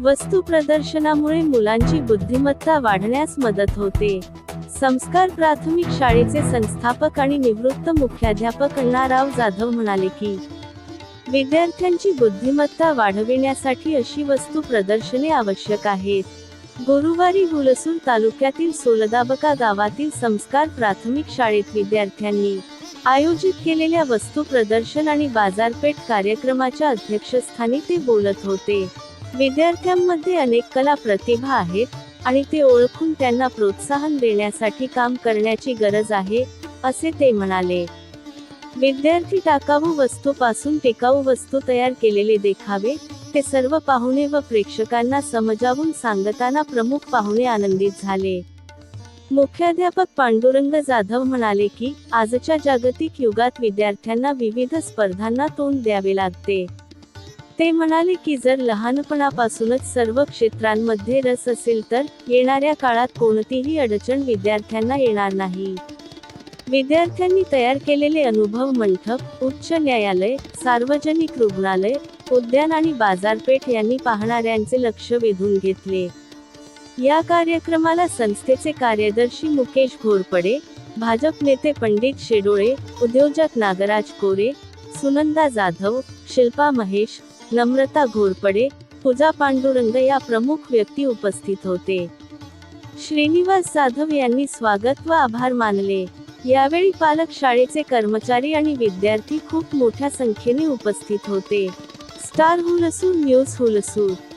वस्तू प्रदर्शनामुळे मुलांची बुद्धिमत्ता वाढण्यास मदत होते. संस्कार प्राथमिक शाळेचे संस्थापक आणि निवृत्त मुख्याध्यापक अण्णाराव जाधव म्हणाले की विद्यार्थ्यांची बुद्धिमत्ता वाढविण्यासाठी अशी वस्तू प्रदर्शने आवश्यक आहेत. गुरुवारी हुलसूर तालुक्यातील सोलदाबका गावातील संस्कार प्राथमिक शाळेत विद्यार्थ्यांनी आयोजित केलेल्या वस्तू प्रदर्शन आणि बाजारपेठ कार्यक्रमाच्या अध्यक्षस्थानी ते बोलत होते. विद्यार्थ्यांमध्ये अनेक कला प्रतिभा आहेत आणि ते ओळखून त्यांना प्रोत्साहन देण्यासाठी काम करण्याची गरज आहे असे ते म्हणाले. विद्यार्थी टाकाऊ वस्तूपासून टिकाऊ वस्तू तयार केलेले देखावे ते सर्व पाहुणे व प्रेक्षकांना समजावून सांगताना प्रमुख पाहुणे आनंदित झाले. मुख्याध्यापक पांडुरंग जाधव म्हणाले की आजच्या जागतिक युगात विद्यार्थ्यांना विविध स्पर्धांना तोंड द्यावे लागते. ते म्हणाले की जर लहानपणापासूनच सर्व क्षेत्रांमध्ये रस असेल तर येणाऱ्या काळात कोणतीही अडचण विद्यार्थ्यांना येणार नाही. विद्यार्थ्यांनी तयार केलेले अनुभव मंठप उच्च न्यायालय सार्वजनिक रुग्णालय उद्यान आणि बाजारपेठ यांनी पाहणाऱ्यांचे लक्ष वेधून घेतले. या कार्यक्रमाला संस्थेचे कार्यदर्शी मुकेश घोरपडे भाजप नेते पंडित शेडोळे उद्योजक नागराज कोरे सुनंदा जाधव शिल्पा महेश नम्रता घोरपडे पूजा पांडुरंग या प्रमुख व्यक्ती उपस्थित होते. श्रीनिवास जाधव यांनी स्वागत व आभार मानले. यावेळी पालक शाळेचे कर्मचारी आणि विद्यार्थी खूप मोठ्या संख्येने उपस्थित होते. Star Hulsoor news Hulsoor